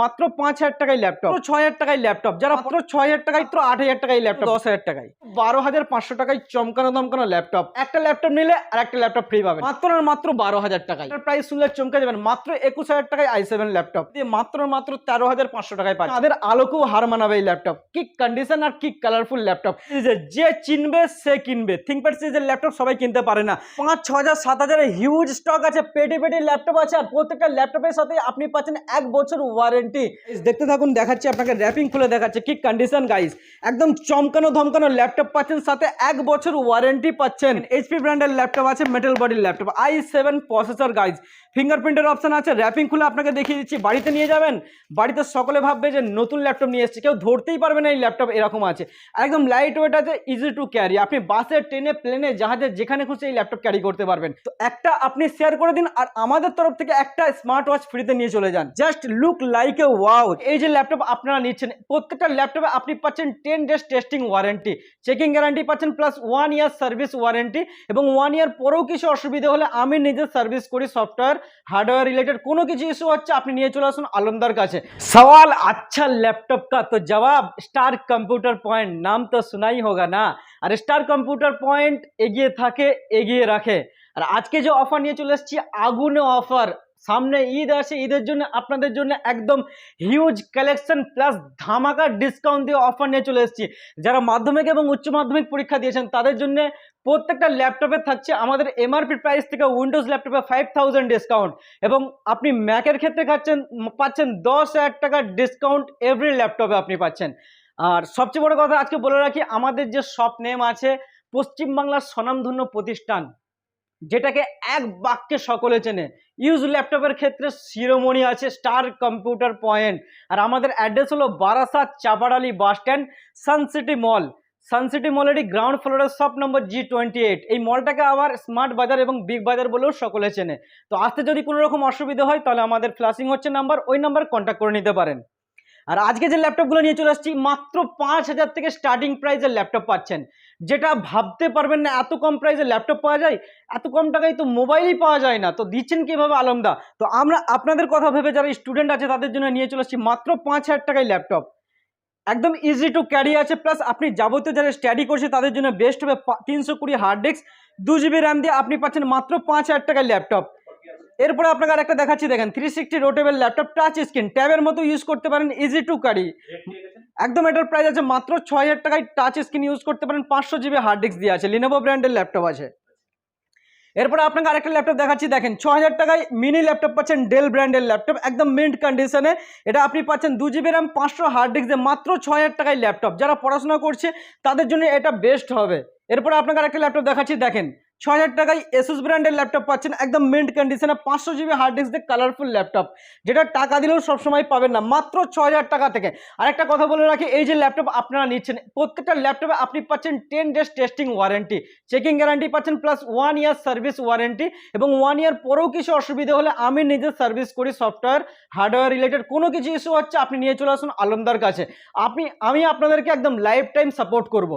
মাত্র পাঁচ হাজার টাকায় ল্যাপটপ ছয় হাজার টাকায় ল্যাপটপ যারা মাত্র ছয় হাজার টাকায় মাত্র আট হাজার টাকায় ল্যাপটপ দশ হাজার টাকায়। বারো হাজার পাঁচশো টাকায় চমকানো দমকানো ল্যাপটপ একটা ল্যাপটপ নিলে আর একটা ল্যাপটপ ফ্রি পাবেন। মাত্র আর মাত্র বারো হাজার টাকায়। প্রাইস শুনলে চমকে যাবেন। মাত্র একুশ হাজার টাকায় আই সেভেন ল্যাপটপ দিয়ে মাত্র মাত্র তেরো হাজার পাঁচশো টাকায় পাচ্ছেন। তাদের আলোকেও হার মানাবে এই ল্যাপটপ কি কন্ডিশন আর কি কালারফুল ল্যাপটপ যে চিনবে সে কিনবে। থিঙ্ক থিঙ্কপ্যাড সিরিজের ল্যাপটপ সবাই কিনতে পারে না। পাঁচ ছ হাজার সাত হাজারের হিউজ স্টক আছে পেটে পেটে ল্যাপটপ আছে আর প্রত্যেকটা ল্যাপটপের সাথে আপনি পাচ্ছেন এক বছর ওয়ারেন্টি দেখতে থাকুন, দেখাচ্ছি, আপনাকে র্যাপিং খুলে দেখাচ্ছে। কি কন্ডিশন গাইস একদম চমকানো, ধমকানো ল্যাপটপ পাচ্ছেন, সাথে এক বছর ওয়ারেন্টি পাচ্ছেন। এইচপি ব্র্যান্ডের ল্যাপটপ আছে মেটাল বডির laptop i seven processor guys ফিঙ্গারপ্রিন্টের option আছে র্যাপিং খুলে আপনাকে দেখিয়ে দিচ্ছি, বাড়িতে নিয়ে যাবেন, বাড়িতে সকলে ভাববে যে নতুন ল্যাপটপ নিয়ে এসেছে, কেউ ধরতেই পারবে না এই ল্যাপটপ এরকম আছে। একদম লাইট ওয়েট আছে ইজি টু ক্যারি আপনি বাসে ট্রেনে প্লেনে জাহাজে, যেখানে খুশি এই ল্যাপটপ ক্যারি করতে পারবেন। তো একটা আপনি শেয়ার করে দিন আর আমাদের তরফ থেকে একটা স্মার্ট ওয়াচ ফ্রিতে নিয়ে চলে যান। Just look like a wow এই যে ল্যাপটপ আপনারা নিচ্ছেন, প্রত্যেকটা ল্যাপটপে আপনি পাচ্ছেন ten days testing warranty checking guarantee পাচ্ছেন plus one year service warranty এবং ওয়ান ইয়ার পরেও কিছু অসুবিধা হলে আমি নিজে সার্ভিস করি সফটওয়্যার হার্ডওয়্যার রিলেটেড কোনো কিছু ইস্যু হচ্ছে আপনি নিয়ে চলে আসুন আলমদার কাছে সওয়াল আচ্ছা ল্যাপটপ का तो जवाब स्टार कंप्यूटर पॉइंट नाम तो सुना ही होगा না আর স্টার কম্পিউটার পয়েন্ট এগিয়ে থাকে এগিয়ে রাখে আর আজকে যে অফার নিয়ে চলে এসেছি আগুনে অফার সামনে ঈদ আসে ঈদের জন্য আপনাদের জন্য একদম হিউজ কালেকশন প্লাস ধামাকা ডিসকাউন্ট দিয়ে অফার নিয়ে চলে এসেছি যারা মাধ্যমিক এবং উচ্চ মাধ্যমিক পরীক্ষা দিয়েছেন তাদের জন্য প্রত্যেকটা ল্যাপটপে থাকছে আমাদের এমআরপি প্রাইস থেকে উইন্ডোজ ল্যাপটপে ফাইভ থাউজেন্ড ডিসকাউন্ট এবং আপনি ম্যাকের ক্ষেত্রে খাচ্ছেন, পাচ্ছেন দশ হাজার টাকার ডিসকাউন্ট এভরি ল্যাপটপে আপনি পাচ্ছেন। আর সবচেয়ে বড় কথা আজকে বলে রাখি, আমাদের যে শপ নেম আছে, পশ্চিমবাংলার স্বনামধন্য প্রতিষ্ঠান, যেটাকে এক বাক্যে সকলে চেনে। ইউজ ল্যাপটপের ক্ষেত্রে শিরোমণি আছে স্টার কম্পিউটার পয়েন্ট আর আমাদের অ্যাড্রেস হলো Barasat Chapadali bus stand Suncity mall Suncity মলেরই ground ফ্লোরের shop number G twenty eight এই মলটাকে আবার স্মার্ট বাজার এবং বিগ বাজার বলেও সকলে চেনে। তো আসতে যদি কোনো রকম অসুবিধা হয়, তাহলে আমাদের ফ্ল্যাশিং হচ্ছে নাম্বার, ওই নাম্বার কন্ট্যাক্ট করে নিতে পারেন। আর আজকে যে ল্যাপটপগুলো নিয়ে চলে আসছি, মাত্র পাঁচ হাজার থেকে স্টার্টিং প্রাইসের ল্যাপটপ পাচ্ছেন। যেটা ভাবতে পারবেন না, এত কম প্রাইসে ল্যাপটপ পাওয়া যায়, এত কম টাকায় তো মোবাইলই পাওয়া যায় না। তো দিচ্ছেন কীভাবে আলমদা? তো আমরা আপনাদের কথা ভেবে যারা স্টুডেন্ট আছে, তাদের জন্য নিয়ে চলে আসছি মাত্র পাঁচ হাজার টাকায় ল্যাপটপ। একদম ইজি টু ক্যারি আছে প্লাস আপনি যাবতীয় যারা স্টাডি করছে তাদের জন্য বেস্ট হবে তিনশো কুড়ি হার্ড ডিস্ক দু জিবি র্যাম দিয়ে আপনি পাচ্ছেন মাত্র পাঁচ হাজার টাকায় ল্যাপটপ এরপরে আপনাকে আর একটা দেখাচ্ছি, দেখেন three sixty rotatable laptop touch screen ট্যাবের মতো ইউজ করতে পারেন ইজি টু ক্যারি একদম এটার প্রাইস আছে মাত্র ছয় হাজার টাকায় টাচ স্ক্রিন ইউজ করতে পারেন, পাঁচশো জিবি হার্ড ডিস্ক দিয়ে আছে লিনোভো ব্র্যান্ডের ল্যাপটপ আছে। এরপরে আপনাকে আরেকটা ল্যাপটপ দেখাচ্ছি। দেখেন ছ হাজার টাকায় মিনি ল্যাপটপ পাচ্ছেন ডেল ব্র্যান্ডের ল্যাপটপ একদম মিন্ট কন্ডিশনে এটা আপনি পাচ্ছেন দু জিবি র্যাম পাঁচশো হার্ড ডিস্ক মাত্র ছ হাজার টাকায় ল্যাপটপ যারা পড়াশোনা করছে, তাদের জন্য এটা বেস্ট হবে। এরপরে আপনাকে আরেকটা ল্যাপটপ দেখাচ্ছি। দেখেন ছ হাজার টাকায় এসুস ব্র্যান্ডের ল্যাপটপ পাচ্ছেন, একদম মিন্ট কন্ডিশনে পাঁচশো জিবি হার্ড ডিস্ক দিয়ে কালারফুল ল্যাপটপ যেটা টাকা দিলেও সবসময় পাবেন না, মাত্র ছ হাজার টাকা থেকে। আরেকটা কথা বলে রাখি, এই যে ল্যাপটপ আপনারা নিচ্ছেন, প্রত্যেকটা ল্যাপটপে আপনি পাচ্ছেন ten days testing warranty checking guarantee পাচ্ছেন plus one year service warranty এবং ওয়ান ইয়ার পরেও কিছু অসুবিধা হলে আমি নিজে সার্ভিস করি সফটওয়্যার হার্ডওয়্যার রিলেটেড কোনো কিছু ইস্যু হচ্ছে, আপনি নিয়ে চলে আসুন আলমদার কাছে। আপনি, আমি আপনাদেরকে একদম লাইফ টাইম সাপোর্ট করব।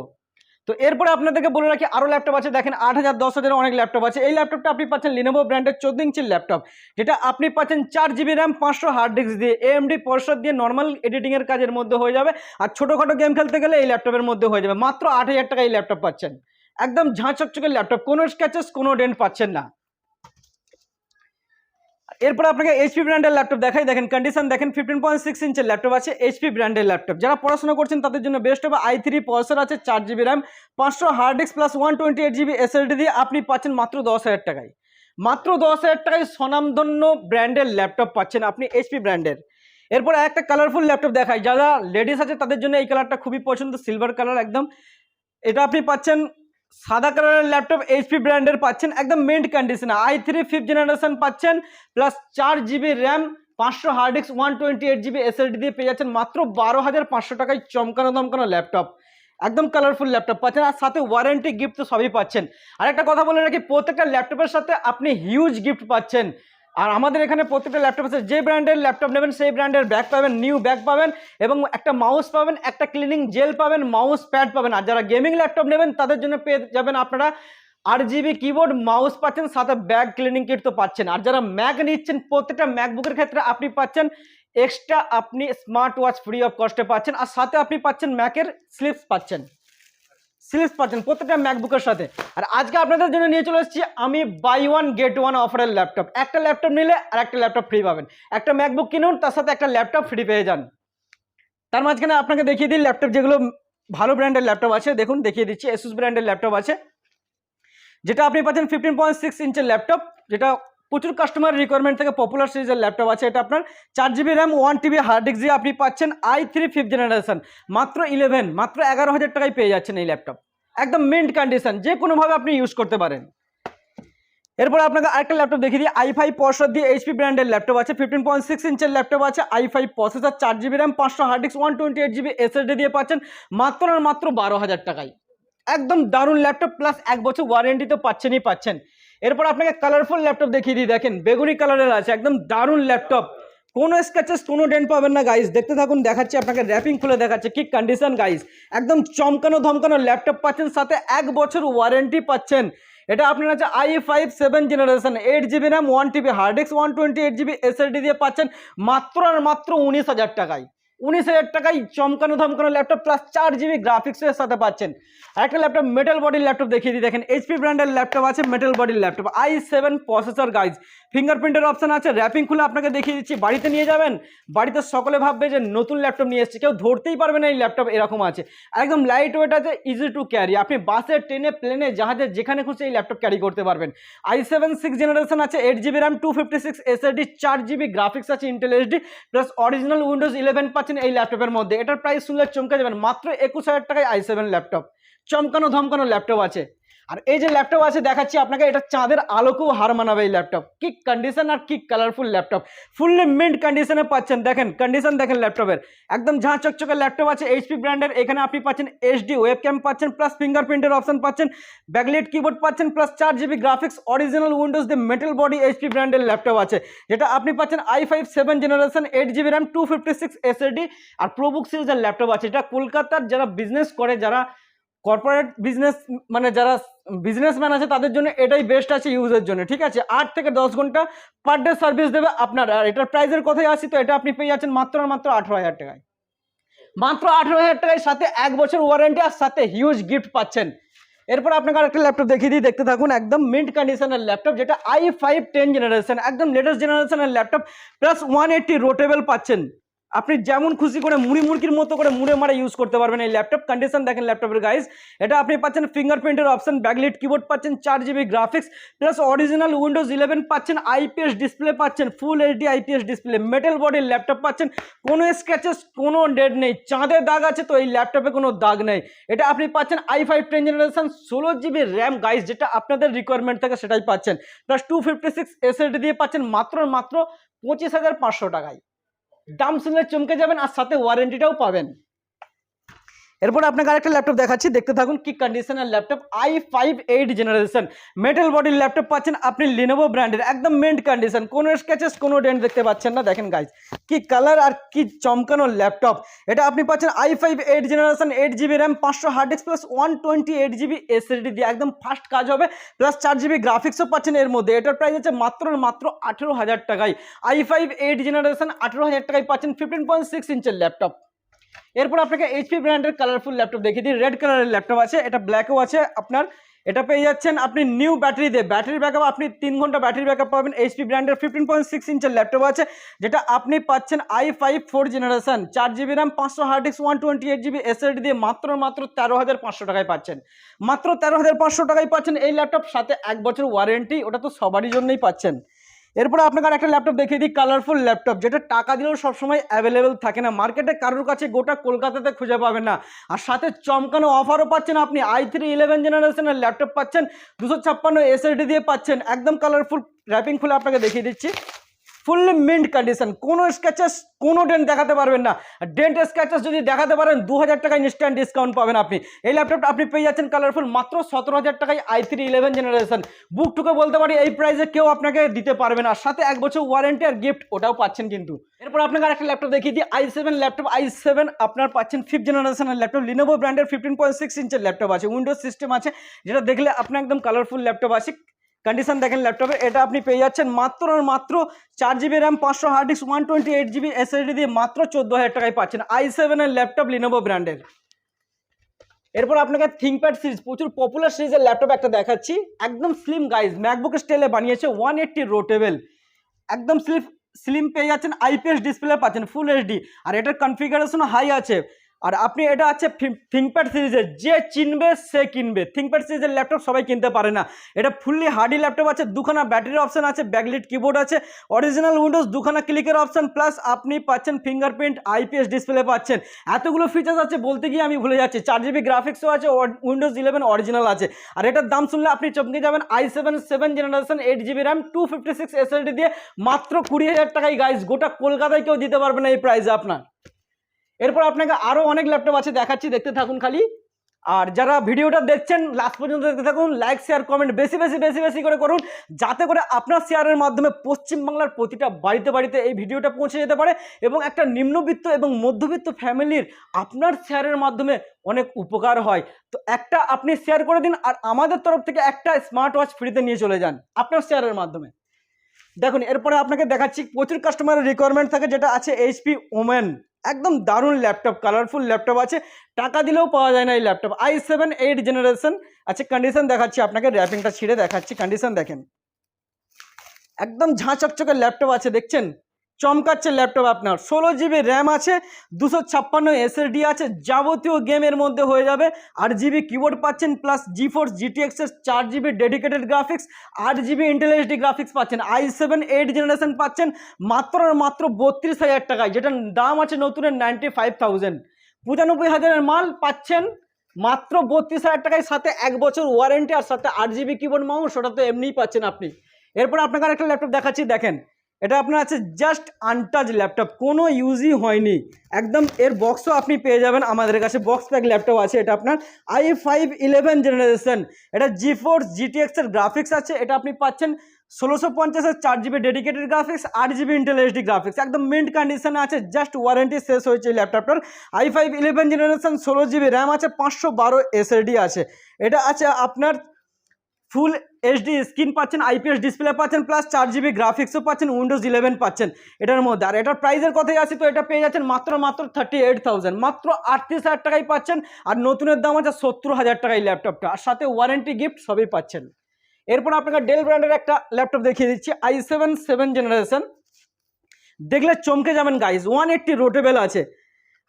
তো এরপরে আপনাদেরকে বলে রাখি আরও ল্যাপটপ আছে। দেখেন, আট হাজার দশ হাজার অনেক ল্যাপটপ আছে। এই ল্যাপটপটা আপনি পাচ্ছেন লিনোভো ব্র্যান্ডের চোদ্দ ইঞ্চির ল্যাপটপ যেটা আপনি পাচ্ছেন চার জিবি র্যাম পাঁচশো হার্ড ডিস্ক দিয়ে। এএমডি পরিষদ দিয়ে নর্মাল এডিটিংয়ের কাজের মধ্যে হয়ে যাবে। আর ছোটোখাটো গেম খেলতে গেলে এই ল্যাপটপের মধ্যে হয়ে যাবে। মাত্র আট হাজার টাকা এই ল্যাপটপ পাচ্ছেন। একদম ঝাঁ চকচকের ল্যাপটপ কোনো স্ক্যাচেস কোনো ডেন্ট পাচ্ছেন না। এরপর আপনাকে এইচপি ব্র্যান্ডের ল্যাপটপ দেখাই। দেখেন কন্ডিশন দেখেন ফিফটিন পয়েন্ট সিক্স ইঞ্চের ল্যাপটপ আছে এইচপি ব্র্যান্ডের ল্যাপটপ যারা পড়াশোনা করছেন, তাদের জন্য বেস্ট হবে আই থ্রি পলসার আছে, চার জিবি র্যাম পাঁচশো hard disk plus one twenty eight GB SSD দিয়ে আপনি পাচ্ছেন মাত্র দশ হাজার টাকায়। মাত্র দশ হাজার টাকায় স্বনামধন্য ব্র্যান্ডের ল্যাপটপ পাচ্ছেন আপনি এইচপি ব্র্যান্ডের এরপর একটা কালারফুল ল্যাপটপ দেখায় যারা লেডিস আছে, তাদের জন্য এই কালারটা খুবই পছন্দ সিলভার কালার একদম। এটা আপনি পাচ্ছেন সাদা কালারের ল্যাপটপ এইচপি ব্র্যান্ডের পাচ্ছেন, একদম মেন্ট কন্ডিশনে আই থ্রি ফিফথ জেনারেশন পাচ্ছেন প্লাস চার জিবি র্যাম পাঁচশো hard disk one twenty eight GB SSD দিয়ে পেয়ে যাচ্ছেন মাত্র বারো হাজার পাঁচশো টাকায় চমকানো দমকানো ল্যাপটপ একদম কালারফুল ল্যাপটপ পাচ্ছেন, আর সাথে ওয়ারেন্টি গিফট তো সবই পাচ্ছেন। আর একটা কথা বলে রাখি, প্রত্যেকটা ল্যাপটপের সাথে আপনি হিউজ গিফট পাচ্ছেন। আর আমাদের এখানে প্রত্যেকটা ল্যাপটপ আছে। যে ব্র্যান্ডের ল্যাপটপ নেবেন, সেই ব্র্যান্ডের ব্যাগ পাবেন নিউ ব্যাগ পাবেন এবং একটা মাউস পাবেন, একটা ক্লিনিং জেল পাবেন মাউস প্যাড পাবেন। আর যারা গেমিং ল্যাপটপ নেবেন, তাদের জন্য পেয়ে যাবেন আপনারা আট জিবি কিবোর্ড মাউস পাচ্ছেন, সাথে ব্যাগ ক্লিনিং কিট তো পাচ্ছেন। আর যারা ম্যাক নিচ্ছেন, প্রত্যেকটা ম্যাকবুকের ক্ষেত্রে আপনি পাচ্ছেন এক্সট্রা আপনি স্মার্ট ওয়াচ ফ্রি অফ কস্টে পাচ্ছেন। আর সাথে আপনি পাচ্ছেন ম্যাকের স্লিপস পাচ্ছেন। স্লিপস পাচ্ছেন প্রত্যেকটা ম্যাকবুকের সাথে। আর আজকে আপনাদের জন্য নিয়ে চলে এসেছি আমি বাই ওয়ান গেট ওয়ান অফারের ল্যাপটপ একটা ল্যাপটপ নিলে আর একটা ল্যাপটপ ফ্রি পাবেন। একটা ম্যাকবুক কিনুন, তার সাথে একটা ল্যাপটপ ফ্রি পেয়ে যান। তার মাঝখানে আপনাকে দেখিয়ে দিই ল্যাপটপ যেগুলো ভালো ব্র্যান্ডের ল্যাপটপ আছে। দেখুন, দেখিয়ে দিচ্ছি এসুস ব্র্যান্ডের ল্যাপটপ আছে। যেটা আপনি পাচ্ছেন ফিফটিন পয়েন্ট সিক্স ইঞ্চের ল্যাপটপ যেটা প্রচুর কাস্টমার রিকোয়ারমেন্ট থেকে পপুলার সিরিজের ল্যাপটপ আছে। এটা আপনার চার GB RAM one TB hard disk দিয়ে আপনি পাচ্ছেন আই থ্রি ফিফথ জেনারেশন মাত্র ইলেভেন মাত্র এগারো হাজার টাকায় পেয়ে যাচ্ছেন এই ল্যাপটপ একদম মিন্ট কন্ডিশন যে কোনোভাবে আপনি ইউজ করতে পারেন। এরপর আপনাকে আরেকটা ল্যাপটপ দেখিয়ে দিই। আই ফাইভ প্রসেসর দিয়ে এইচপি ব্র্যান্ডের ল্যাপটপ আছে। ফিফটিন পয়েন্ট সিক্স ইঞ্চের ল্যাপটপ আছে। আই ফাইভ প্রসেসর চার জিবি র্যাম পাঁচশো hard disk one twenty eight GB SSD দিয়ে পাচ্ছেন। মাত্র আর মাত্র বারো হাজার টাকায়। একদম দারুণ ল্যাপটপ প্লাস এক বছর ওয়ারেন্টি তো পাচ্ছেনই পাচ্ছেন। এরপর আপনাকে কালারফুল ল্যাপটপ দেখিয়ে দিই, দেখেন, বেগুনি কালারের আছে, একদম দারুণ ল্যাপটপ কোনো স্ক্যাচেস কোনো ডেন্ট পাবেন না গাইস দেখতে থাকুন, দেখাচ্ছি, আপনাকে র্যাপিং খুলে দেখাচ্ছে, কি কন্ডিশন গাইস একদম চমকানো, ধমকানো ল্যাপটপ পাচ্ছেন, সাথে এক বছর ওয়ারেন্টি পাচ্ছেন। এটা আপনার আছে I five seven generation eight GB RAM one TB hard disk one twenty eight GB SSD দিয়ে পাচ্ছেন, মাত্র আর মাত্র উনিশ হাজার টাকায়। উনিশ হাজার টাকায় চমকানো ধমকানো ল্যাপটপ প্লাস চার জিবি গ্রাফিক্সের সাথে পাচ্ছেন। আর একটা ল্যাপটপ মেটাল বডির ল্যাপটপ দেখিয়ে দিই। দেখেন এইচপি ব্র্যান্ডের ল্যাপটপ আছে মেটাল বডির laptop I seven processor guys ফিঙ্গারপ্রিন্টের option আছে র্যাপিং খুলে আপনাকে দেখিয়ে দিচ্ছি। বাড়িতে নিয়ে যাবেন? বাড়িতে সকলে ভাববে যে নতুন ল্যাপটপ নিয়ে এসেছে। কেউ ধরতেই পারবে না এই ল্যাপটপ এরকম আছে। একদম লাইট ওয়েট আছে ইজি টু ক্যারি আপনি বাসে, ট্রেনে প্লেনে জাহাজে, যেখানে খুশি এই ল্যাপটপ ক্যারি করতে পারবেন। আই সেভেন সিক্স জেনারেশন আছে eight GB RAM two fifty six SSD চার জিবি গ্রাফিক্স আছে Intel HD plus original Windows eleven পাচ্ছেন এই ল্যাপটপের মধ্যে। এটার প্রাইস শুনলে চমকে যাবেন। মাত্র একুশ হাজার টাকায় আই সেভেন ল্যাপটপ চমকানো ধমকানো ল্যাপটপ আছে। আর এই যে ল্যাপটপ আছে, দেখাচ্ছি আপনাকে, এটা চাঁদের আলোকেও হার মানাবে এই ল্যাপটপ কি কন্ডিশন আর কি কালারফুল ল্যাপটপ ফুললি মিন্ট কন্ডিশনে পাচ্ছেন, দেখেন কন্ডিশন দেখেন ল্যাপটপের একদম ঝাঁ চকচকে ল্যাপটপ আছে এইচপি ব্র্যান্ডের এখানে আপনি পাচ্ছেন এইচডি ওয়েব ক্যাম পাচ্ছেন প্লাস ফিঙ্গারপ্রিন্টের অপশন পাচ্ছেন ব্যাকলেট কিবোর্ড পাচ্ছেন প্লাস চার জিবি গ্রাফিক্স অরিজিনাল উইন্ডোজ দিয়ে মেটাল বডি এইচপি ব্র্যান্ডের ল্যাপটপ আছে। যেটা আপনি পাচ্ছেন I five seven generation eight GB RAM two fifty six SSD R ProBook সিরিজের ল্যাপটপ আছে। যেটা কলকাতার যারা বিজনেস করে, যারা কর্পোরেট বিজনেস মানে যারা বিজনেসম্যান আছে, তাদের জন্য এটাই বেস্ট আছে ইউজের জন্য, ঠিক আছে? আট থেকে দশ ঘণ্টা পার ডে সার্ভিস দেবে আপনার, আর এটার প্রাইসের কথাই আসি তো, এটা আপনি পেয়ে যাচ্ছেন মাত্র মাত্র আঠেরো হাজার টাকায়। মাত্র আঠেরো হাজার টাকায় সাথে এক বছর ওয়ারেন্টি আর সাথে হিউজ গিফট পাচ্ছেন। এরপর আপনাকে আরেকটা ল্যাপটপ দেখিয়ে দিই, দেখতে থাকুন, একদম মিন্ট কন্ডিশনের ল্যাপটপ যেটা আই ফাইভ টেন জেনারেশন একদম লেটেস্ট জেনারেশনের laptop plus one eighty rotatable পাচ্ছেন। আপনি যেমন খুশি করে মুড়ি মুড়কির মতো করে মুড়ে মারা ইউজ করতে পারবেন এই ল্যাপটপ কন্ডিশন দেখেন ল্যাপটপের গাইজ এটা আপনি পাচ্ছেন ফিঙ্গারপ্রিন্টের অপশন ব্যাকলিট কিবোর্ড পাচ্ছেন, চার GB graphics plus original Windows eleven পাচ্ছেন আইপিএস ডিসপ্লে পাচ্ছেন full HD IPS display metal বডির ল্যাপটপ পাচ্ছেন, কোনো স্ক্র্যাচেস কোনো ডেট নেই চাঁদের দাগ আছে তো এই ল্যাপটপে কোনো দাগ নেই। এটা আপনি পাচ্ছেন আই ফাইভ টেন জেনারেশন ষোলো জিবি র্যাম গাইজ যেটা আপনাদের রিকোয়ারমেন্ট থাকে সেটাই পাচ্ছেন। Plus two fifty six SSD দিয়ে পাচ্ছেন মাত্র মাত্র পঁচিশ হাজার পাঁচশো টাকায়। দাম শুনলে চমকে যাবেন আর সাথে ওয়ারেন্টিটাও পাবেন। এরপর আপনাকে আরেকটা ল্যাপটপ দেখাচ্ছি, দেখতে থাকুন কি কন্ডিশনের laptop i five eight generation metal বডির ল্যাপটপ পাচ্ছেন আপনি লিনোভো ব্র্যান্ডের একদম মেন্ট কন্ডিশন কোনো স্কেচেস কোনো ডেন্ট দেখতে পাচ্ছেন না, দেখেন গাইজ কি কালার আর কি চমকানো ল্যাপটপ এটা আপনি পাচ্ছেন I five eight generation eight GB RAM পাঁচশো hard disk plus one twenty eight GB SSD দিয়ে একদম ফাস্ট কাজ হবে প্লাস চার জিবি গ্রাফিক্সও পাচ্ছেন এর মধ্যে, এটার প্রাইস হচ্ছে মাত্র মাত্র আঠেরো হাজার টাকায় আই ফাইভ এইট জেনারেশন আঠেরো হাজার টাকায় পাচ্ছেন ফিফটিন পয়েন্ট সিক্স ইঞ্চের ল্যাপটপ এরপর আপনাকে এইচপি ব্র্যান্ডের কালারফুল ল্যাপটপ দেখিয়ে দিই। রেড কালারের ল্যাপটপ আছে, এটা ব্ল্যাকও আছে আপনার। এটা পেয়ে যাচ্ছেন আপনি নিউ ব্যাটারি দিয়ে। ব্যাটারি ব্যাকআপ আপনি তিন ঘণ্টা ব্যাটারি ব্যাকআপ পাবেন। এইচপি ব্র্যান্ডের ফিফটিন পয়েন্ট সিক্স ইঞ্চের ল্যাপটপ আছে, যেটা আপনি পাচ্ছেন আই ফাইভ ফোর জেনারেশন চার জিবি র্যাম পাঁচশো hard disk one twenty eight GB SSD দিয়ে মাত্র মাত্র তেরো হাজার পাঁচশো টাকায় পাচ্ছেন। মাত্র তেরো হাজার পাঁচশো টাকায় পাচ্ছেন এই ল্যাপটপ সাথে এক বছর ওয়ারেন্টি ওটা তো সবারই জন্যই পাচ্ছেন। এরপরে আপনাকে আর একটা ল্যাপটপ দেখিয়ে দিই কালারফুল ল্যাপটপ যেটা টাকা দিলেও সবসময় অ্যাভেলেবেল থাকে না। মার্কেটে কারোর কাছে গোটা কলকাতাতে খুঁজে পাবেন না। আর সাথে চমকানো অফারও পাচ্ছেন আপনি। আই থ্রি ইলেভেন জেনারেশনের ল্যাপটপ পাচ্ছেন, দুশো ছাপ্পান্ন এসএসডি দিয়ে পাচ্ছেন। একদম কালারফুল র্যাপিং খুলে আপনাকে দেখিয়ে দিচ্ছি। ফুললি মিন্ট কন্ডিশন কোনো স্ক্যাচেস কোনো ডেন্ট দেখাতে পারবেন না। ডেন্ট স্ক্যাচেস যদি দেখাতে পারেন দু হাজার টাকায় ইনস্ট্যান্ট ডিসকাউন্ট পাবেন আপনি। এই ল্যাপটপটা আপনি পেয়ে যাচ্ছেন কালারফুল মাত্র সতেরো হাজার টাকায় আই থ্রি ইলেভেন জেনারেশন বুক টুকে বলতে পারি, এই প্রাইসে কেউ আপনাকে দিতে পারবে না। সাথে এক বছর ওয়ারেন্টি আর গিফট ওটাও পাচ্ছেন কিন্তু। এরপর আপনাকে আরেকটা ল্যাপটপ দেখিয়ে দিই I seven laptop I seven আপনার পাচ্ছেন ফিফথ জেনারেশনের ল্যাপটপ লিনোভো ব্র্যান্ডের ফিফটিন পয়েন্ট সিক্স ইঞ্চের ল্যাপটপ আছে। উইন্ডোজ সিস্টেম আছে, যেটা দেখলে আপনার একদম কালারফুল ল্যাপটপ আছে। কন্ডিশন দেখেন ল্যাপটপে এটা আপনি পেয়ে যাচ্ছেন মাত্র আর মাত্র চার জিবি র্যাম পাঁচশো hard disk one twenty eight GB SSD দিয়ে মাত্র চোদ্দ হাজার টাকায় পাচ্ছেন আই সেভেনের ল্যাপটপ লিনোভো ব্র্যান্ডের এরপর আপনাকে থিঙ্কপ্যাড সিরিজ প্রচুর পপুলার সিরিজের ল্যাপটপ একটা দেখাচ্ছি। একদম স্লিম গাইজ ম্যাকবুক স্টাইলে বানিয়েছে ওয়ান এইট্টি রোটেবল একদম স্লিম স্লিম পেয়ে যাচ্ছেন আইপিএস ডিসপ্লে পাচ্ছেন ফুল এইচডি আর এটার কনফিগারেশন হাই আছে। আর আপনি এটা আছে থিঙ্কপ্যাড সিরিজের যে চিনবে, সে কিনবে। থিঙ্কপ্যাড সিরিজের ল্যাপটপ সবাই কিনতে পারে না। এটা ফুললি হার্ডি ল্যাপটপ আছে, দুখানা ব্যাটারির অপশান আছে ব্যাকলিট কিবোর্ড আছে। অরিজিনাল উইন্ডোজ দুখানা ক্লিকের অপশান প্লাস আপনি পাচ্ছেন ফিঙ্গারপ্রিন্ট আইপিএস ডিসপ্লে পাচ্ছেন। এতগুলো ফিচার্স আছে, বলতে গিয়ে আমি ভুলে যাচ্ছি। চার জিবি গ্রাফিক্সও আছে উইন্ডোজ ইলেভেন অরিজিনাল আছে। আর এটার দাম শুনলে আপনি চমকে যাবেন I seven seven generation eight GB RAM two fifty six SSD দিয়ে মাত্র কুড়ি হাজার টাকায় গাইস গোটা কলকাতায় কেউ দিতে পারবে না এই প্রাইসে আপনার। এরপর আপনাকে আরও অনেক ল্যাপটপ আছে, দেখাচ্ছি, দেখতে থাকুন খালি। আর যারা ভিডিওটা দেখছেন লাস্ট পর্যন্ত দেখতে থাকুন লাইক শেয়ার কমেন্ট বেশি বেশি বেশি বেশি করে করুন, যাতে করে আপনার শেয়ারের মাধ্যমে পশ্চিমবাংলার প্রতিটা বাড়িতে বাড়িতে এই ভিডিওটা পৌঁছে যেতে পারে এবং একটা নিম্নবিত্ত এবং মধ্যবিত্ত ফ্যামিলির আপনার শেয়ারের মাধ্যমে অনেক উপকার হয়। তো একটা আপনি শেয়ার করে দিন আর আমাদের তরফ থেকে একটা স্মার্ট ওয়াচ ফ্রিতে নিয়ে চলে যান, আপনার শেয়ারের মাধ্যমে। দেখুন, এরপরে আপনাকে দেখাচ্ছি, প্রচুর কাস্টমারের রিকোয়ারমেন্ট থাকে, যেটা আছে এইচপি ওমেন একদম দারুণ ল্যাপটপ কালারফুল ল্যাপটপ আছে। টাকা দিলেও পাওয়া যায় না এই laptop. I seven eight generation আচ্ছা কন্ডিশন দেখাচ্ছি, আপনাকে র্যাপিংটা ছিঁড়ে দেখাচ্ছি। কন্ডিশন দেখেন। একদম ঝাঁ চকচকে ল্যাপটপ আছে, দেখছেন? চমকাচ্ছে ল্যাপটপ আপনার। ষোলো জিবি র্যাম আছে, দুশো ছাপ্পান্ন এসএসডি আছে, যাবতীয় গেমের মধ্যে হয়ে যাবে। আট জিবি কিবোর্ড পাচ্ছেন প্লাস জি ফোর্স জিটিএক্সের চার জিবি ডেডিকেটেড গ্রাফিক্স আট জিবি ইন্টেলিএসডি গ্রাফিক্স পাচ্ছেন। আই সেভেন এইট জেনারেশন পাচ্ছেন, মাত্র মাত্র বত্রিশ হাজার টাকায়, যেটার দাম আছে নতুনের নাইনটি ফাইভ থাউজেন্ড পঁচানব্বই হাজারের মাল পাচ্ছেন, মাত্র বত্রিশ হাজার টাকায়, সাথে এক বছর ওয়ারেন্টি আর সাথে আট জিবি কিবোর্ড মাউস, ওটা তো এমনিই পাচ্ছেন আপনি। এরপর আপনাকে একটা ল্যাপটপ দেখাচ্ছি, দেখেন। এটা আপনার আছে জাস্ট আনটাচ ল্যাপটপ কোনো ইউজই হয়নি। একদম এর বক্সও আপনি পেয়ে যাবেন আমাদের কাছে বক্স প্যাক ল্যাপটপ আছে, এটা আপনার আই ফাইভ ইলেভেন জেনারেশন এটা জি ফোর জিটিএক্সের গ্রাফিক্স আছে, এটা আপনি পাচ্ছেন ষোলোশো পঞ্চাশের চার জিবি ডেডিকেটেড গ্রাফিক্স আট জিবি ইন্টেল এইচডি গ্রাফিক্স একদম মিন্ট কন্ডিশনে আছে জাস্ট ওয়ারেন্টি শেষ হয়েছে এই ল্যাপটপটার আই ফাইভ ইলেভেন জেনারেশন ষোলো জিবি র্যাম আছে, পাঁচশো বারো এসএলডি আছে। এটা আছে আপনার ফুল এইচডি স্ক্রিন পাচ্ছেন আইপিএস ডিসপ্লে পাচ্ছেন প্লাস চার জিবি গ্রাফিক্সও পাচ্ছেন উইন্ডোজ ইলেভেন পাচ্ছেন এটার মধ্যে। আর এটার প্রাইসের কথাই আসি তো, এটা পেয়ে যাচ্ছেন মাত্র মাত্র থার্টি এইট থাউজেন্ড মাত্র আটত্রিশ হাজার টাকায় পাচ্ছেন, আর নতুনের দাম আছে সত্তর হাজার টাকায় ল্যাপটপটা আর সাথে ওয়ারেন্টি গিফট সবই পাচ্ছেন। এরপর আপনাকে ডেল ব্র্যান্ডের একটা ল্যাপটপ দেখিয়ে দিচ্ছি আই সেভেন সেভেন জেনারেশন দেখলে চমকে যাবেন গাইজ ওয়ান এইট্টি রোটেবেল আছে।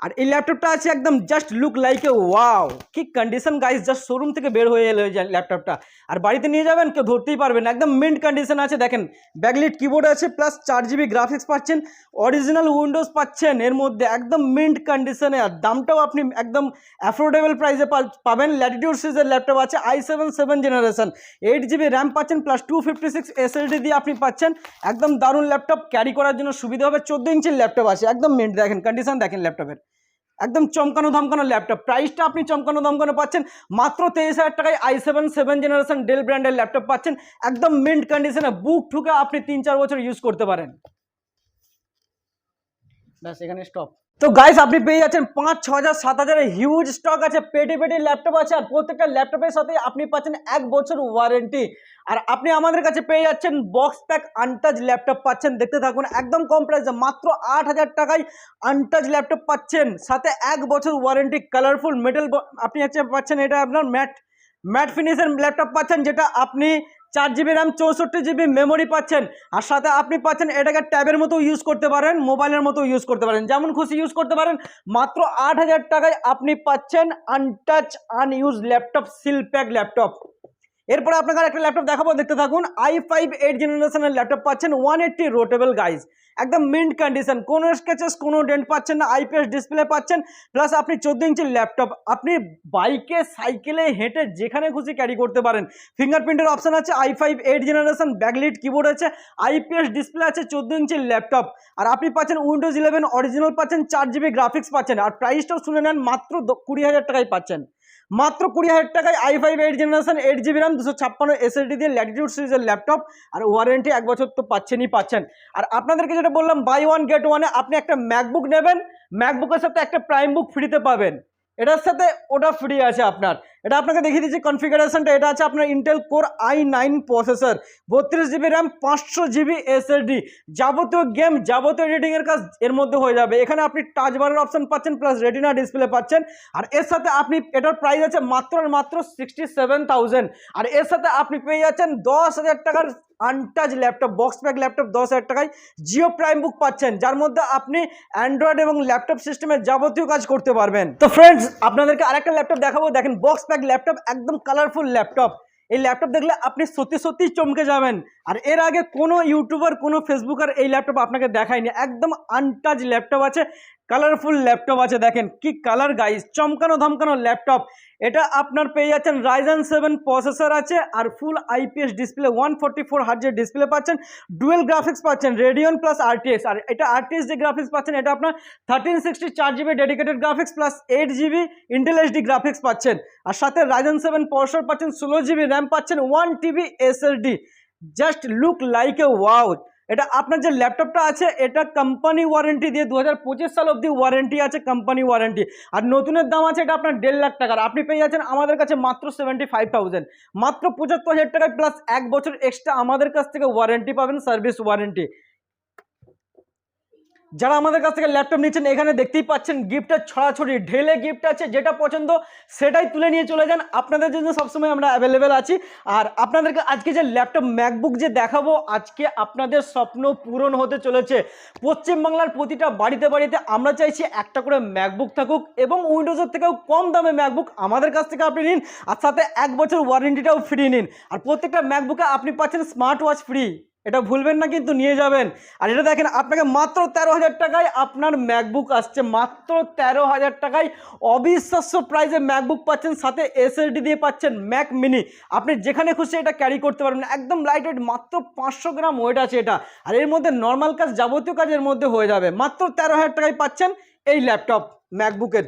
আর এই ল্যাপটপটা আছে একদম just look like a wow কি কন্ডিশন গাইজ জাস্ট শোরুম থেকে বের হয়ে এলো ল্যাপটপটা আর বাড়িতে নিয়ে যাবেন, কেউ ধরতেই পারবেন একদম মিন্ট কন্ডিশন আছে, দেখেন। ব্যাকলিট কিবোর্ড আছে প্লাস চার জিবি গ্রাফিক্স পাচ্ছেন। অরিজিনাল উইন্ডোজ পাচ্ছেন এর মধ্যে, একদম মিন্ট কন্ডিশনে আর দামটাও আপনি একদম অ্যাফোর্ডেবল প্রাইসে পাবেন। ল্যাটিটিউড সিরিজের ল্যাপটপ আছে I seven seven generation eight GB RAM পাচ্ছেন plus two fifty six SSD দিয়ে আপনি পাচ্ছেন। একদম দারুণ ল্যাপটপ ক্যারি করার জন্য সুবিধা হবে। চোদ্দ ইঞ্চির ল্যাপটপ আছে। একদম মিন্ট দেখেন কন্ডিশন দেখেন ল্যাপটপের একদম চমকানো ধমকানো ল্যাপটপ প্রাইসটা আপনি চমকানো ধমকানো পাচ্ছেন, মাত্র তেইশ হাজার টাকায় I seven seven generation Dell ব্র্যান্ডের ল্যাপটপ পাচ্ছেন। একদম মিন্ট কন্ডিশনে বুক ঠুকে আপনি তিন চার বছর ইউজ করতে পারেন। ব্যাস, এখানে স্টপ তো গাইস আপনি পেয়ে যাচ্ছেন পাঁচ, ছ হাজার, সাত হাজারের হিউজ স্টক আছে, পেটি পেটি ল্যাপটপ আছে, আর প্রত্যেকটা ল্যাপটপের সাথে আপনি পাচ্ছেন এক বছর ওয়ারেন্টি আর আপনি আমাদের কাছে পেয়ে যাচ্ছেন বক্স প্যাক আনটাচ ল্যাপটপ পাচ্ছেন। দেখতে থাকুন, একদম কম প্রাইসে মাত্র আট হাজার টাকায় আনটাচ ল্যাপটপ পাচ্ছেন। সাথে এক বছর ওয়ারেন্টি কালারফুল মেটাল আপনি হচ্ছে পাচ্ছেন, এটা আপনার ম্যাট ম্যাট ফিনিশের ল্যাপটপ পাচ্ছেন, যেটা আপনি চার জিবি র্যাম চৌষট্টি জিবি মেমোরি পাচ্ছেন। আর সাথে আপনি পাচ্ছেন এটাকে ট্যাবের মতো ইউজ করতে পারেন মোবাইলের মতো ইউজ করতে পারেন। যেমন খুশি ইউজ করতে পারেন, মাত্র আট হাজার টাকায় আপনি পাচ্ছেন untouch unuse laptop seal pack laptop এরপরে আপনাকে আর একটা ল্যাপটপ দেখাবো, দেখতে থাকুন। আই ফাইভ এইট জেনারেশনের ল্যাপটপ পাচ্ছেন ওয়ান এইট্টি রোটেবল গাইজ একদম মিন্ট কন্ডিশন কোনো স্কেচেস কোনো ডেন্ট পাচ্ছেন না আইপিএস ডিসপ্লে পাচ্ছেন। প্লাস আপনি চোদ্দ ইঞ্চির ল্যাপটপ আপনি বাইকে সাইকেলে হেঁটে যেখানে খুশি ক্যারি করতে পারেন। ফিঙ্গারপ্রিন্টের অপশন আছে I five eight generation backlit keyboard আছে আইপিএস ডিসপ্লে আছে, চোদ্দ ইঞ্চির ল্যাপটপ আর আপনি পাচ্ছেন উইন্ডোজ ইলেভেন অরিজিনাল পাচ্ছেন, চার জিবি গ্রাফিক্স পাচ্ছেন। আর প্রাইসটাও শুনে নেন, মাত্র কুড়ি হাজার টাকায় পাচ্ছেন। মাত্র কুড়ি হাজার টাকায় I five eight generation eight GB RAM দুশো ছাপ্পান্ন এসএসডি দিয়ে ল্যাটিটিউড সিরিজের ল্যাপটপ আর ওয়ারেন্টি এক বছর তো পাচ্ছেনই পাচ্ছেন। আর আপনাদেরকে যেটা বললাম বাই ওয়ান গেট ওয়ানে আপনি একটা ম্যাকবুক নেবেন ম্যাকবুকের সাথে একটা প্রাইম বুক ফ্রিতে পাবেন। এটার সাথে ওটা ফ্রি আছে আপনার। এটা আপনাকে দেখিয়ে দিচ্ছি কনফিগারেশনটা এটা আছে আপনার Intel core I nine processor বত্রিশ জিবি র্যাম পাঁচশো জিবি এসএসডি যাবতীয় গেম যাবতীয় এডিটিংয়ের কাজ এর মধ্যে হয়ে যাবে। এখানে আপনি টাচ বারের অপশন পাচ্ছেন প্লাস রেটিনা ডিসপ্লে পাচ্ছেন। আর এর সাথে আপনি, এটার প্রাইস আছে মাত্র আর মাত্র সিক্সটি সেভেন থাউজেন্ড আর এর সাথে আপনি পেয়ে যাচ্ছেন দশ হাজার টাকার untouch laptop box pack laptop দশ হাজার টাকায়। জিও প্রাইম বুক পাচ্ছেন, যার মধ্যে আপনি অ্যান্ড্রয়েড এবং ল্যাপটপ সিস্টেমের যাবতীয় কাজ করতে পারবেন। তো ফ্রেন্ডস আপনাদেরকে আরেকটা ল্যাপটপ দেখাবো। দেখেন বক্স প্যাক ল্যাপটপ একদম কালারফুল ল্যাপটপ এই ল্যাপটপ দেখলে আপনি সত্যি সত্যি চমকে যাবেন। আর এর আগে কোনো ইউটিউবার কোনো ফেসবুকার এই ল্যাপটপ আপনাকে দেখায়নি। একদম আনটাচ ল্যাপটপ আছে কালারফুল ল্যাপটপ আছে। দেখেন কি কালার গাইজ চমকানো ধমকানো ল্যাপটপ এটা আপনার পেয়ে যাচ্ছেন রাইজেন সেভেন প্রসেসর আছে আর full IPS display one forty four হার্জের display পাচ্ছেন ডুয়েল গ্রাফিক্স পাচ্ছেন রেডিয়ন প্লাস আরটিএস আর এটা আরটিএস যে গ্রাফিক্স পাচ্ছেন, এটা আপনার থার্টিন সিক্সটি চার GB dedicated graphics plus eight GB Intel HD graphics পাচ্ছেন। আর সাথে রাইজেন সেভেন প্রসেসর পাচ্ছেন, ষোলো জিবি র্যাম পাচ্ছেন one TB SSD just look like a wow এটা আপনার যে ল্যাপটপটা আছে, এটা কোম্পানি ওয়ারেন্টি দিয়ে দু হাজার পঁচিশ সাল অবধি ওয়ারেন্টি আছে কোম্পানি ওয়ারেন্টি আর নতুনের দাম আছে, এটা আপনার দেড় লাখ টাকার। আপনি পেয়ে যাচ্ছেন আমাদের কাছে মাত্র সেভেন্টি ফাইভ থাউজেন্ড মাত্র পঁচাত্তর হাজার টাকায় প্লাস এক বছর এক্সট্রা আমাদের কাছ থেকে ওয়ারেন্টি পাবেন সার্ভিস ওয়ারেন্টি যারা আমাদের কাছ থেকে ল্যাপটপ নিচ্ছেন, এখানে দেখতেই পাচ্ছেন গিফটের ছড়াছড়ি, ঢেলে গিফট আছে, যেটা পছন্দ সেটাই তুলে নিয়ে চলে যান। আপনাদের জন্য সবসময় আমরা অ্যাভেলেবেল আছি। আর আপনাদেরকে আজকে যে ল্যাপটপ ম্যাকবুক যে দেখাবো, আজকে আপনাদের স্বপ্ন পূরণ হতে চলেছে। পশ্চিমবাংলার প্রতিটা বাড়িতে বাড়িতে আমরা চাইছি একটা করে ম্যাকবুক থাকুক এবং উইন্ডোজের থেকেও কম দামে ম্যাকবুক আমাদের কাছ থেকে আপনি নিন, আর সাথে এক বছর ওয়ারেন্টিটাও ফ্রি নিন। আর প্রত্যেকটা ম্যাকবুকে আপনি পাচ্ছেন স্মার্ট ওয়াচ ফ্রি এটা ভুলবেন না কিন্তু নিয়ে যাবেন। আর এটা দেখেন, আপনাকে মাত্র তেরো হাজার টাকায় আপনার ম্যাকবুক আসছে। মাত্র তেরো হাজার টাকায় অবিশ্বাস্য প্রাইসে ম্যাকবুক পাচ্ছেন, সাথে এসএসডি দিয়ে পাচ্ছেন ম্যাক মিনি। আপনি যেখানে খুশি এটা ক্যারি করতে পারবেন একদম লাইট ওয়েট মাত্র পাঁচশো গ্রাম ওয়েট আছে এটা। আর এর মধ্যে নর্মাল কাজ, যাবতীয় কাজের মধ্যে হয়ে যাবে। মাত্র তেরো হাজার টাকায় পাচ্ছেন এই ল্যাপটপ ম্যাকবুকের।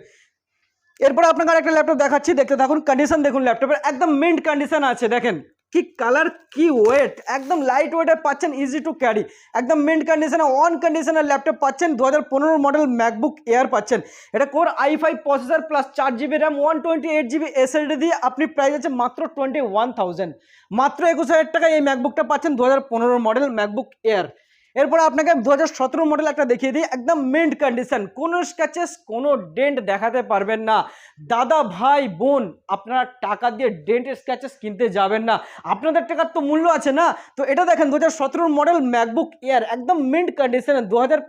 এরপরে আপনাকে আরেকটা ল্যাপটপ দেখাচ্ছি। দেখতে থাকুন কন্ডিশন দেখুন ল্যাপটপের একদম মিন্ট কন্ডিশন আছে, দেখেন। কি কালার কি ওয়েট একদম লাইট ওয়েটে পাচ্ছেন ইজি টু ক্যারি একদম মিন্ট কন্ডিশনে অন কন্ডিশনের ল্যাপটপ পাচ্ছেন দু হাজার পনেরো মডেল ম্যাকবুক এয়ার পাচ্ছেন। এটা core I five processor plus চার GB RAM one twenty eight GB SSD দিয়ে আপনি প্রাইস আছে মাত্র টোয়েন্টি ওয়ান থাউজেন্ড মাত্র একুশ হাজার টাকায় এই ম্যাকবুকটা পাচ্ছেন দু হাজার পনেরো মডেল ম্যাকবুক এয়ার এরপরে আপনাকে দু হাজার সতেরো মডেল একটা দেখিয়ে দিই, একদম মেন্ট কন্ডিশন কোনো স্ক্যাচেস কোনো ডেন্ট দেখাতে পারবেন না। দাদা, ভাই, বোন, আপনারা টাকা দিয়ে ডেন্ট স্ক্যাচেস কিনতে যাবেন না। আপনাদের টাকার তো মূল্য আছে না? তো এটা দেখেন, দু হাজার সতেরো মডেল ম্যাকবুক এয়ার একদম মিন্ট কন্ডিশনে দু হাজার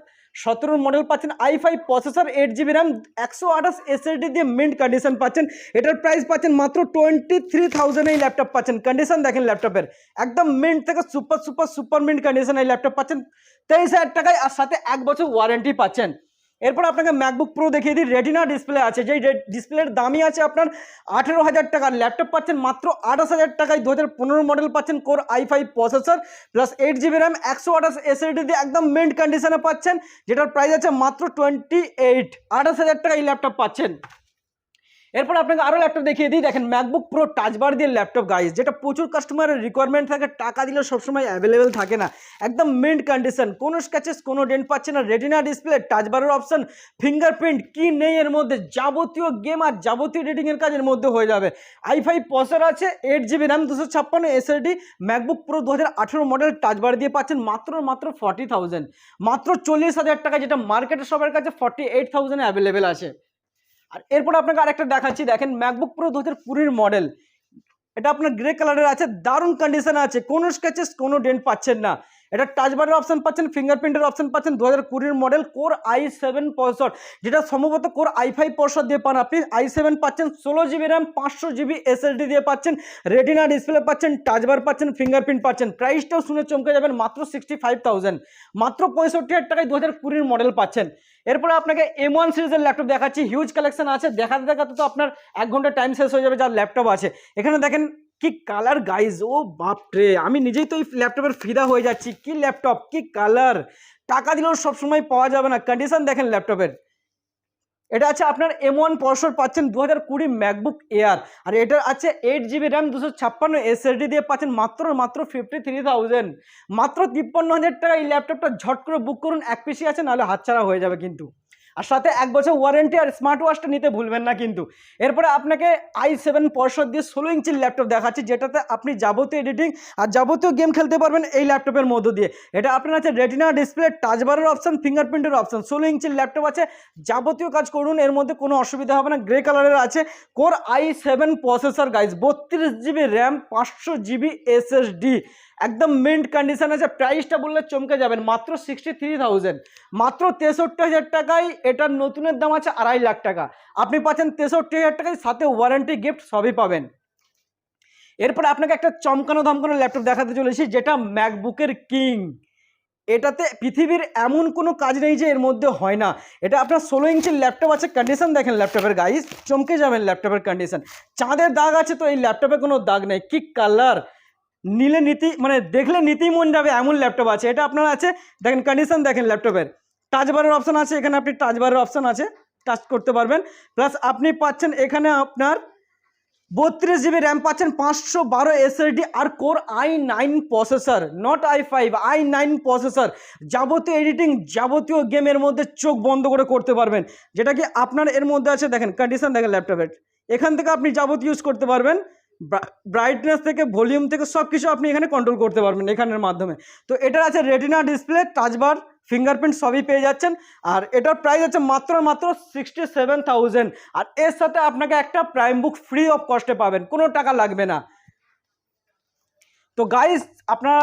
সতেরোর মডেল পাচ্ছেন I five processor eight GB RAM একশো আঠাশ এসএসডি দিয়ে মিন্ট কন্ডিশন পাচ্ছেন। এটার প্রাইস পাচ্ছেন মাত্র টোয়েন্টি থ্রি থাউজেন্ড এই ল্যাপটপ পাচ্ছেন। কন্ডিশন দেখেন ল্যাপটপের একদম মিন্ট থেকে super super super mint condition এই ল্যাপটপ পাচ্ছেন। তেইশ হাজার টাকায় আর সাথে এক বছর ওয়ারেন্টি পাচ্ছেন। এরপর আপনাকে ম্যাকবুক প্রো দেখিয়ে দিই রেটিনা ডিসপ্লে আছে। যেই ডিসপ্লের দামই আছে আপনার আঠেরো হাজার টাকার ল্যাপটপ পাচ্ছেন মাত্র আঠাশ হাজার টাকায়। দু হাজার পনেরো মডেল পাচ্ছেন core I five processor plus eight GB RAM একশো আঠাশ এসএসডি দিয়ে একদম মেন্ট কন্ডিশনে পাচ্ছেন, যেটার প্রাইস আছে মাত্র টোয়েন্টি এইট আঠাশ হাজার টাকা এই ল্যাপটপ পাচ্ছেন। এরপর আপনাকে আরও ল্যাপটপ দেখিয়ে দিই। দেখেন ম্যাকবুক প্রো টাচবার দিয়ে ল্যাপটপ গাইজ যেটা প্রচুর কাস্টমারের রিকোয়ারমেন্ট থাকে, টাকা দিলে সবসময় অ্যাভেলেবেল থাকে না। একদম মিন্ট কন্ডিশন কোনো স্ক্যাচেস কোনো ডেন্ট পাচ্ছে না। রেটিনা ডিসপ্লে টাচবারের অপশন ফিঙ্গারপ্রিন্ট কি নেই এর মধ্যে, যাবতীয় গেম আর যাবতীয় এডিটিংয়ের কাজের মধ্যে হয়ে যাবে। আই ফাইভ প্রসেসর আছে এইট জিবি র্যাম দুশো ছাপ্পান্ন এসএলডি ম্যাকবুক প্রো দু হাজার আঠেরো মডেল টাচবার দিয়ে পাচ্ছেন মাত্র মাত্র ফর্টি থাউজেন্ড মাত্র চল্লিশ হাজার টাকা যেটা মার্কেটে সবার কাছে ফর্টি এইট থাউজেন্ডে অ্যাভেলেবেল আছে। আর এরপর আপনাকে আরেকটা দেখাচ্ছি, দেখেন ম্যাকবুক প্রো দু হাজার কুড়ির মডেল এটা আপনার গ্রে কালারের আছে, দারুণ কন্ডিশন আছে, কোনো স্কেচেস কোনো ডেন্ট পাচ্ছেন না। এটা টাচবারের অপশন পাচ্ছেন ফিঙ্গারপ্রিন্টের অপশন পাচ্ছেন দু হাজার কুড়ির মডেল কোর আই সেভেন পঁয়ষট যেটা সম্ভবত কোর আই ফাইভ পঁয়ষট দিয়ে পান আপনি। আই সেভেন পাচ্ছেন, ষোলো জিবি র্যাম পাঁচশো জিবি এসএসডি দিয়ে পাচ্ছেন রেটিনা ডিসপ্লে পাচ্ছেন টাচবার পাচ্ছেন ফিঙ্গারপ্রিন্ট পাচ্ছেন। প্রাইসটাও শুনে চমকে যাবেন, মাত্র সিক্সটি ফাইভ থাউজেন্ড মাত্র পঁয়ষট্টি হাজার টাকায় দু হাজার কুড়ির মডেল পাচ্ছেন। এরপরে আপনাকে এম ওয়ান সিরিজের ল্যাপটপ দেখাচ্ছি। হিউজ কালেকশন আছে। দেখাতে দেখাতে তো আপনার এক ঘণ্টা টাইম শেষ হয়ে যাবে যার ল্যাপটপ আছে। এখানে দেখেন কি কালার গাইজ ও বাপরে! আমি নিজেই তো এই ল্যাপটপের ফিদা হয়ে যাচ্ছি। কি ল্যাপটপ কি কালার টাকা দিলেও সবসময় পাওয়া যাবে না। কন্ডিশন দেখেন ল্যাপটপের এটা আছে আপনার এম ওয়ান পরশোর পাচ্ছেন দু হাজার কুড়ি ম্যাকবুক এয়ার আর এটার আছে এইট জিবি র্যাম দুশো ছাপ্পান্ন এসএসডি দিয়ে পাচ্ছেন মাত্র মাত্র ফিফটি থ্রি থাউজেন্ড মাত্র তিপ্পান্ন হাজার টাকা এই ল্যাপটপটা ঝট করে বুক করুন, এক পিসি আছে, নাহলে হাতছাড়া হয়ে যাবে কিন্তু। আর সাথে এক বছর ওয়ারেন্টি আর স্মার্ট ওয়াচটা নিতে ভুলবেন না কিন্তু। এরপরে আপনাকে আই সেভেন পর্ষদ দিয়ে ষোলো ইঞ্চির ল্যাপটপ দেখাচ্ছি, যেটাতে আপনি যাবতীয় এডিটিং আর যাবতীয় গেম খেলতে পারবেন এই ল্যাপটপের মধ্য দিয়ে। এটা আপনার আছে রেটিনা ডিসপ্লে টাচবারের অপশন ফিঙ্গারপ্রিন্টের অপশন ষোলো ইঞ্চির ল্যাপটপ আছে। যাবতীয় কাজ করুন, এর মধ্যে কোনো অসুবিধা হবে না গ্রে কালারের আছে। Core I seven processor guys বত্রিশ জিবি র্যাম পাঁচশো জিবি এসএসডি একদম মিন্ট কন্ডিশন আছে প্রাইসটা বললে চমকে যাবেন, মাত্র সিক্সটি থ্রি থাউজেন্ড মাত্র তেষট্টি হাজার টাকায় এটার নতুনের দাম আছে আড়াই লাখ টাকা। আপনি পাচ্ছেন তেষট্টি হাজার টাকায়, সাথে ওয়ারেন্টি গিফট সবই পাবেন। এরপরে আপনাকে একটা চমকানো ধমকানো ল্যাপটপ দেখাতে চলেছি যেটা ম্যাকবুকের কিং এটাতে পৃথিবীর এমন কোনো কাজ নেই যে এর মধ্যে হয় না। এটা আপনার ষোলো ইঞ্চির ল্যাপটপ আছে কন্ডিশন দেখেন ল্যাপটপের গাইস চমকে যাবেন ল্যাপটপের কন্ডিশন চাঁদের দাগ আছে, তো এই ল্যাপটপে কোনো দাগ নেই। কি কালার নিলে নীতি মানে দেখলে নীতি মন যাবে, এমন ল্যাপটপ আছে। এটা আপনার আছে, দেখেন কন্ডিশন দেখেন ল্যাপটপের টাচ বারের অপশান আছে, এখানে আপনি টাচ বারের অপশান আছে টাচ করতে পারবেন। প্লাস আপনি পাচ্ছেন এখানে আপনার বত্রিশ জিবি র্যাম পাচ্ছেন, পাঁচশো বারো SSD R core i nine processor not i five i nine processor যাবতীয় এডিটিং যাবতীয় গেমের মধ্যে চোখ বন্ধ করে করতে পারবেন। যেটা কি আপনার এর মধ্যে আছে, দেখেন কন্ডিশন দেখেন ল্যাপটপের এখান থেকে আপনি যাবতীয় ইউজ করতে পারবেন। ব্রাইটনেস থেকে ভলিউম থেকে সব কিছু আপনি এখানে কন্ট্রোল করতে পারবেন এখানের মাধ্যমে। তো এটার আছে রেটিনা ডিসপ্লে টাচবার ফিঙ্গারপ্রিন্ট সবই পেয়ে যাচ্ছেন। আর এটার প্রাইস হচ্ছে মাত্র মাত্র সিক্সটি সেভেন আর এর সাথে আপনাকে একটা প্রাইম বুক ফ্রি অফ কস্টে পাবেন, কোনো টাকা লাগবে না। তো গাইস আপনারা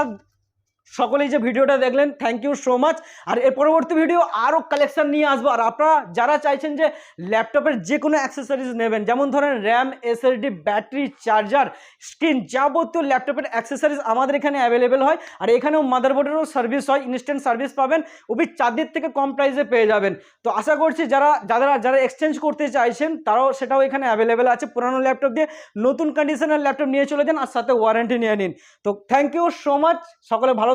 সকলেই যে ভিডিওটা দেখলেন থ্যাংক ইউ সো মাচ আর এর পরবর্তী ভিডিও আরও কালেকশান নিয়ে আসব। আর আপনারা যারা চাইছেন যে ল্যাপটপের যে কোনো অ্যাক্সেসরিজ নেবেন, যেমন ধরেন ram SSD battery charger screen যাবতীয় ল্যাপটপের অ্যাক্সেসরিজ আমাদের এখানে অ্যাভেলেবেল হয়। আর এখানেও মাদারবোর্ডেরও সার্ভিস হয় ইনস্ট্যান্ট সার্ভিস পাবেন ওবি চাঁদের থেকে কম প্রাইসে পেয়ে যাবেন। তো আশা করছি যারা যারা যারা এক্সচেঞ্জ করতে চাইছেন, তারাও সেটাও এখানে অ্যাভেলেবেল আছে। পুরানো ল্যাপটপ দিয়ে নতুন কন্ডিশনের ল্যাপটপ নিয়ে চলে যান, আর সাথে ওয়ারেন্টি নিয়ে নিন। তো থ্যাংক ইউ সো মাচ সকলে ভালো